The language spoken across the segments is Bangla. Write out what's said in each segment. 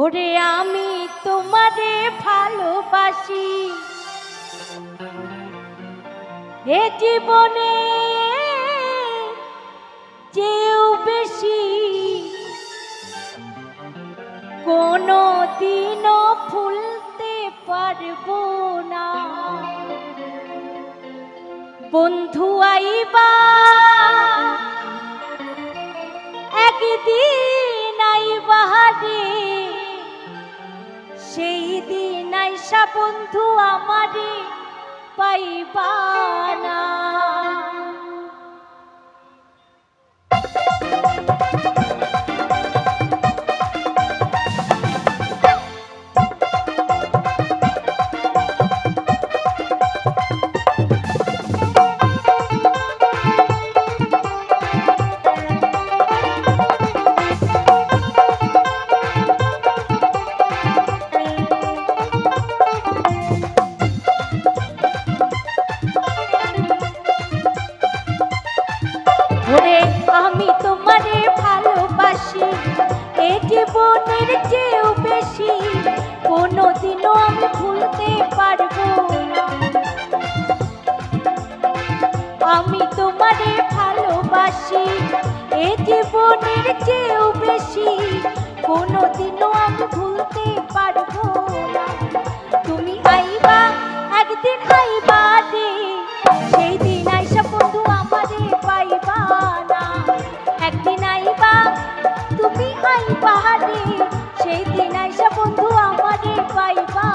ওরে আমি তোমারে ভালোবাসি। এ জীবনে চেয়েও বেশি কোনো দিনও ভুলতে পারব না। বন্ধু আইবা, একদিন আইবা রে। সেই দিন আইসা বন্ধু আমারে পাইবা না। ওরে আমি তোমারে ভালোবাসি। এ জীবনের চেয়েও বেশি কোনোদিনও আমি ভুলতে পারব। আমি তোমারে ভালোবাসি। এ জীবনের চেয়েও বেশি কোনোদিনও আমি ভুলতে পারব তুমি আইবা, একদিন আইবা রে। রে সেই দিন আইসা বন্ধু আমাদের পাইবা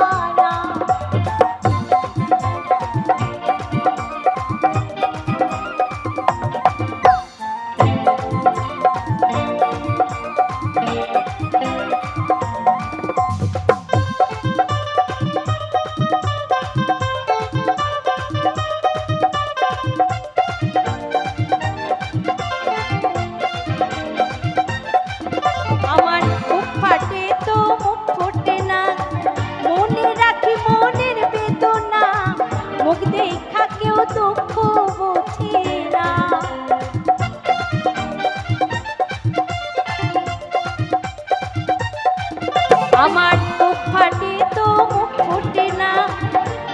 আমার তো ফাটে তো মুখ ফোটে না।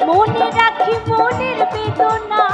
মনে রাখি মনের বেদনা।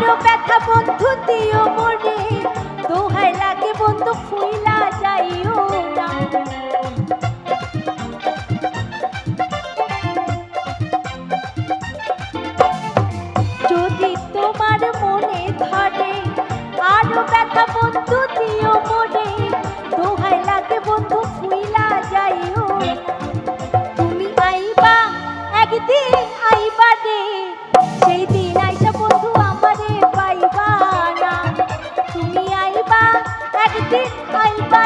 দিও ব্যথা বন্ধু, দিও মনে। দোহাই লাগে বন্ধু, ফুইলা যাইও না। যদি তোমার মনে ধরে আরও ব্যথা পাইবা।